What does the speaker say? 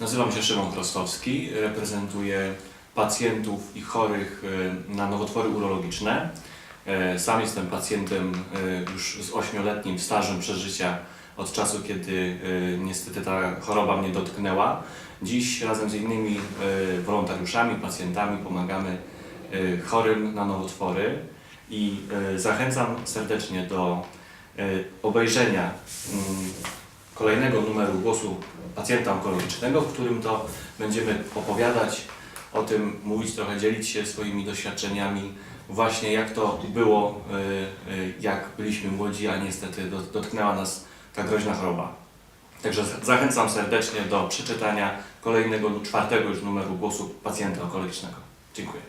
Nazywam się Szymon Krostowski, reprezentuję pacjentów i chorych e, na nowotwory urologiczne. E, Sam jestem pacjentem e, już z ośmioletnim stażem przeżycia od czasu, kiedy niestety ta choroba mnie dotknęła. Dziś razem z innymi wolontariuszami, pacjentami pomagamy chorym na nowotwory i zachęcam serdecznie do obejrzenia mm, kolejnego numeru głosu pacjenta onkologicznego, w którym to będziemy opowiadać o tym, mówić trochę, dzielić się swoimi doświadczeniami, właśnie jak to było, y, y, jak byliśmy młodzi, a niestety do- dotknęła nas ta groźna choroba. Także zachęcam serdecznie do przeczytania kolejnego, czwartego już numeru głosu pacjenta onkologicznego. Dziękuję.